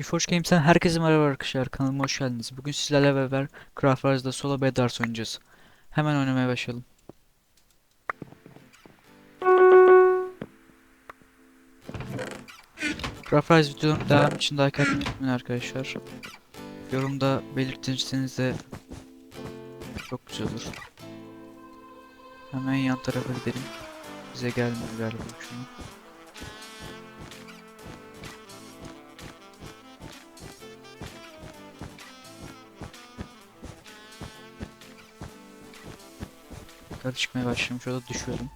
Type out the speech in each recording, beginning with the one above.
Reforge Games'ten herkese merhaba arkadaşlar. Kanalıma hoş geldiniz. Bugün sizlerle beraber Craft Rise'da Solo Bedwars oynayacağız. Hemen oynamaya başlayalım. Craft Rise videolarının devam için like atmayı unutmayın arkadaşlar. Yorumda belirtirseniz de çok güzel olur. Hemen yan tarafa gidelim. Bize gelmiyor galiba şunu. Yukarı çıkmaya başlamış. Orada düşüyordum.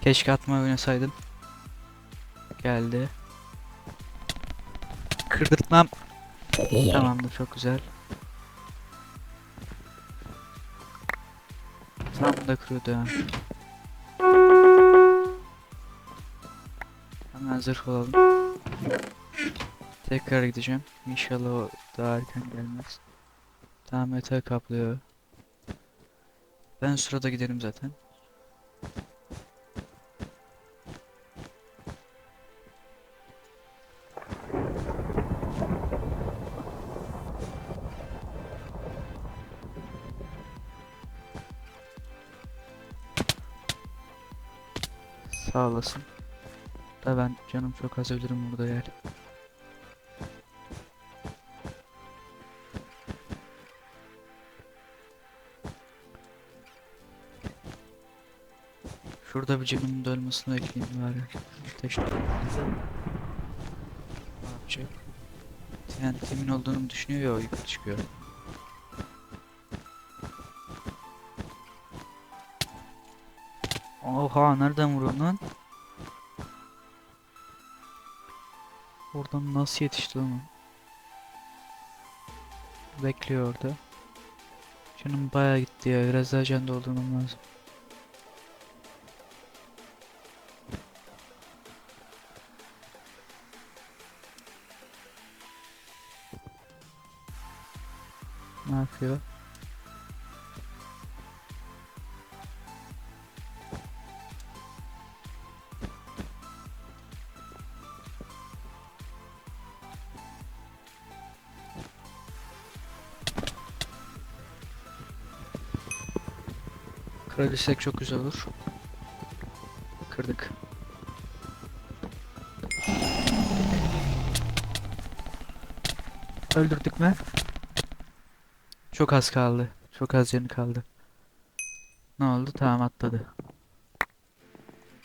Keşke atmayı oynasaydım. Geldi. Kırdırtmam. Tamamdır çok güzel. Tam da kırıyordu ya. Hemen zırh olalım. Tekrar gideceğim. İnşallah o daha erken gelmez. Tamam metal kaplıyor. Ben sırada giderim zaten. Sağ olasın. Da ben canım çok az ölürüm burada yer. Şurada bir canımın da ölmesini bekleyeyim bari. Ateş yapacak? TNT'min olduğunu düşünüyor ya yukarı çıkıyor. Oha nereden vuruyorsun lan? Oradan nasıl yetişti o? Bekliyor orada. Canım bayağı gitti ya. Biraz daha can doldurmam lazım. Ne yapıyor? Kırabilirsek çok güzel olur. Kırdık. Öldürdük mü? Çok az kaldı. Çok az canı kaldı. Ne oldu? Tamam atladı.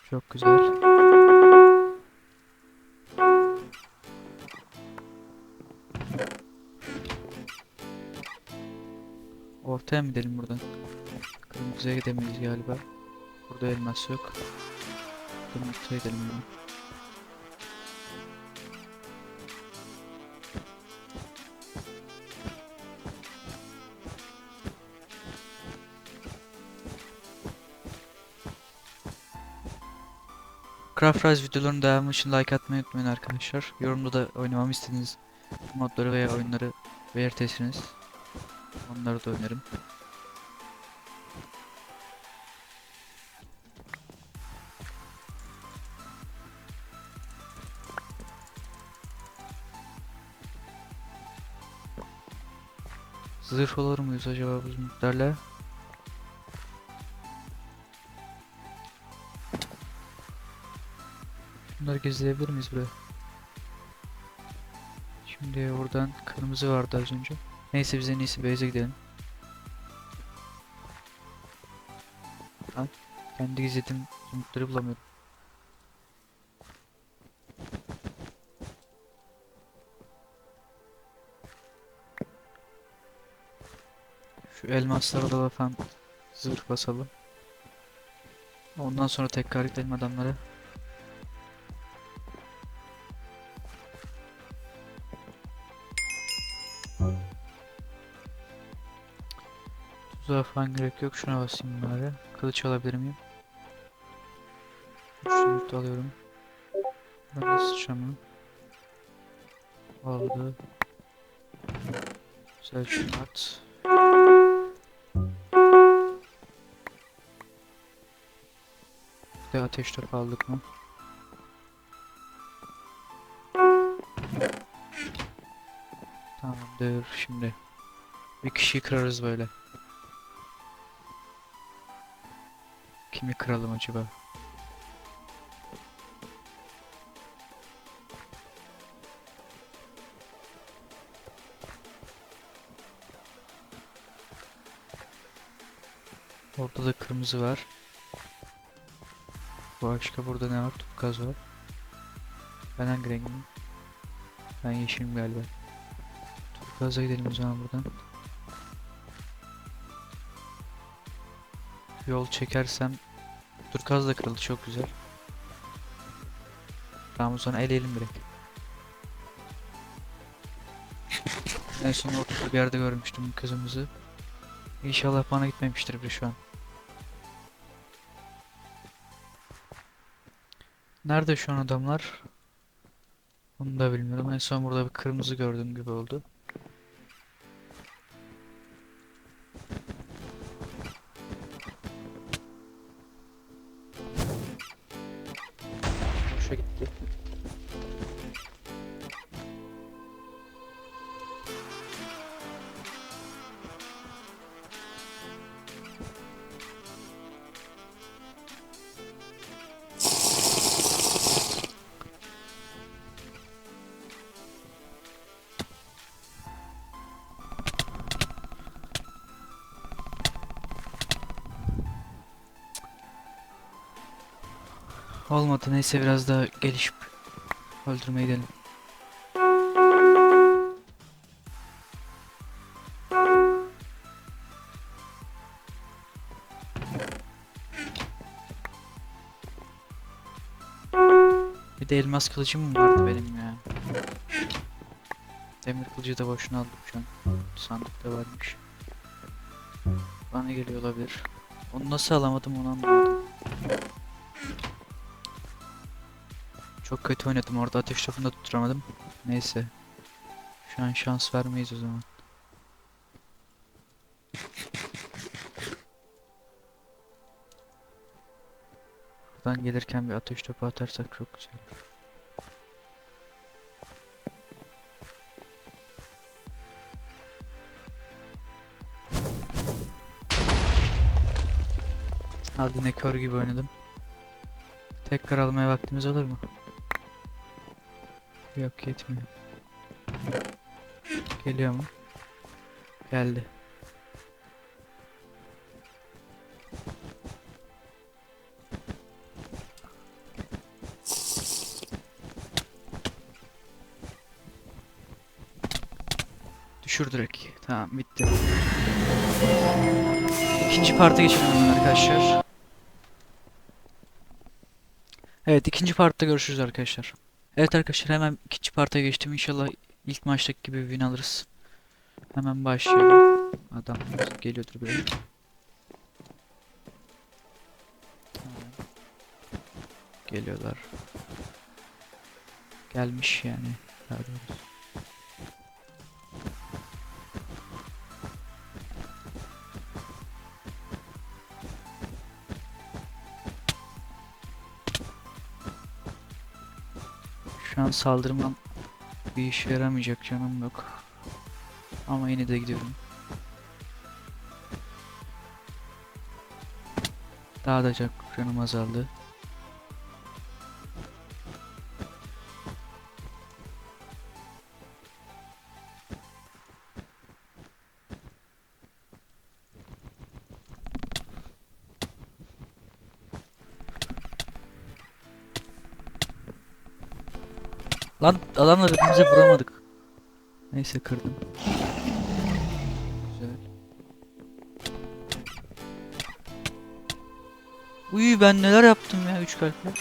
Çok güzel. Ortaya mı gidelim buradan? Kırmızıya gidemeyiz galiba. Burada elmas yok. Kırmızıya gidelim ya. Craft Rise videolarının devamı için like atmayı unutmayın arkadaşlar. Yorumda da oynamamı istediğiniz modları veya oyunları belirtirseniz onları da oynarım. Zırh olur muyuz acaba bu zümrütlerle? Bunları gizleyebilir miyiz buraya? Şimdi oradan kırmızı vardı az önce. Neyse biz en iyisi base'e gidelim. Lan kendi gizlediğim zümrütleri bulamıyorum. Elmaslara da falan zırh basalım. Ondan sonra tekrar gidelim adamlara. Tuzağa falan gerek yok. Şuna basayım bari. Kılıç alabilir miyim? Üçlü alıyorum. Ben de sıçramı. Aldı. Güzel şunu at. De ateş topu aldık mı? Tamamdır şimdi. Bir kişiyi kırarız böyle. Kimi kıralım acaba? Orada da kırmızı var. Başka burada ne var? Tukaz var. Ben hangi rengim? Ben yeşilim galiba. Turkuaz'a gidelim o zaman buradan. Yol çekersem Turkuaz da kırıldı çok güzel. Tamam o zaman eleyelim direkt. En son ortada bir yerde görmüştüm kızımızı. İnşallah bana gitmemiştir bir şu an. Nerede şu an adamlar? Onu da bilmiyorum. En son burada bir kırmızı gördüğüm gibi oldu. Olmadı neyse biraz daha gelişip öldürmeye gidelim. Bir de elmas kılıcım mı vardı benim ya? Demir kılıcı da boşuna aldım şu an. Sandıkta varmış. Bana geliyor olabilir. Onu nasıl alamadım onu anlamadım. Çok kötü oynadım orada ateş da tutturamadım. Neyse. Şu an şans vermeyiz o zaman. Buradan gelirken bir ateş topu atarsak çok güzel. Hadi ne kör gibi oynadım. Tekrar almaya vaktimiz olur mu? Yok yetmiyor. Geliyor mu? Geldi. Düşür direkt. Tamam bitti. İkinci parta geçelim arkadaşlar. Evet ikinci partta görüşürüz arkadaşlar. Evet arkadaşlar hemen ikinci parta geçtim. İnşallah ilk maçtaki gibi win alırız. Hemen başlayalım. Adam geliyordur böyle. Geliyorlar. Gelmiş yani. Daha doğrusu. An saldırmam bir işe yaramayacak canım yok. Ama yine de gidiyorum. Daha da çok canım azaldı. Lan adamla birbirimize vuramadık. Neyse kırdım. Güzel. Uy ben neler yaptım ya 3 kalple.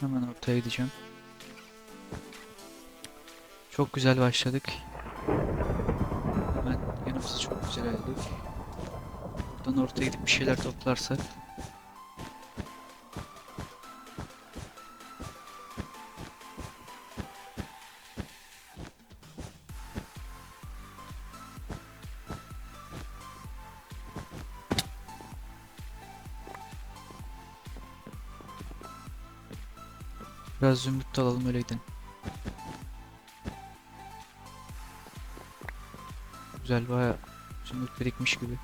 Hemen ortaya gideceğim. Çok güzel başladık. Elmasımızı çok güzel aldık. Buradan ortaya gidip bir şeyler toplarsak. Biraz zümrüt alalım öyle gidelim. Güzel baya zümrüt birikmiş gibi.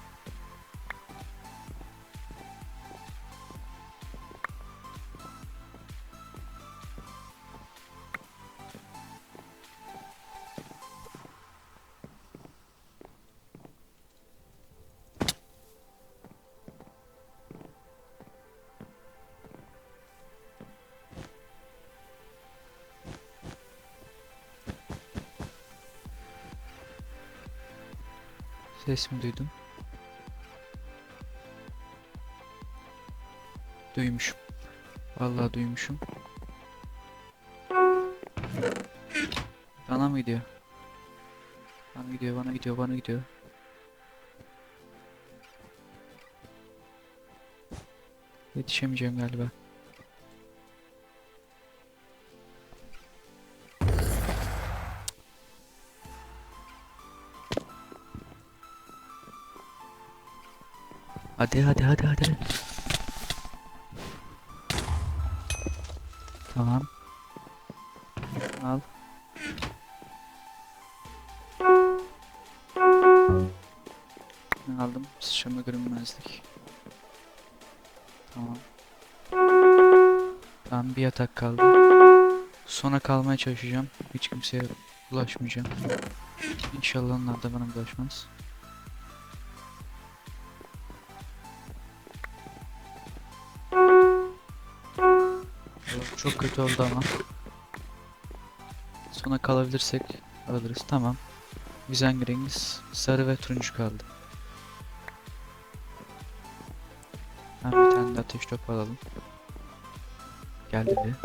Ses mi duydum? Duymuşum. Vallahi duymuşum. Bana mı gidiyor? Bana gidiyor, bana gidiyor, bana gidiyor. Yetişemeyeceğim galiba. Hadi hadi hadi hadi. Tamam. Al. Ne aldım? Sıçrama görünmezlik. Tamam. Tamam bir yatak kaldı. Sona kalmaya çalışacağım. Hiç kimseye bulaşmayacağım. İnşallah onlar da bana bulaşmaz. Çok kötü oldu ama. Sona kalabilirsek alırız. Tamam. Bizden rengimiz sarı ve turuncu kaldı. Ben bir tane de ateş topu alalım. Gel dedi.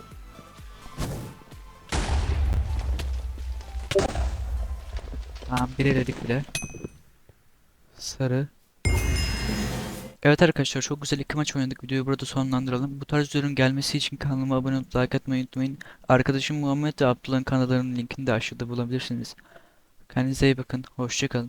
Tamam bir eledik bile. Sarı. Evet arkadaşlar çok güzel iki maç oynadık. Videoyu burada sonlandıralım. Bu tarz videoların gelmesi için kanalıma abone olup like atmayı unutmayın. Arkadaşım Muhammed ve Abdullah'ın kanallarının linkini de aşağıda bulabilirsiniz. Kendinize iyi bakın. Hoşçakalın.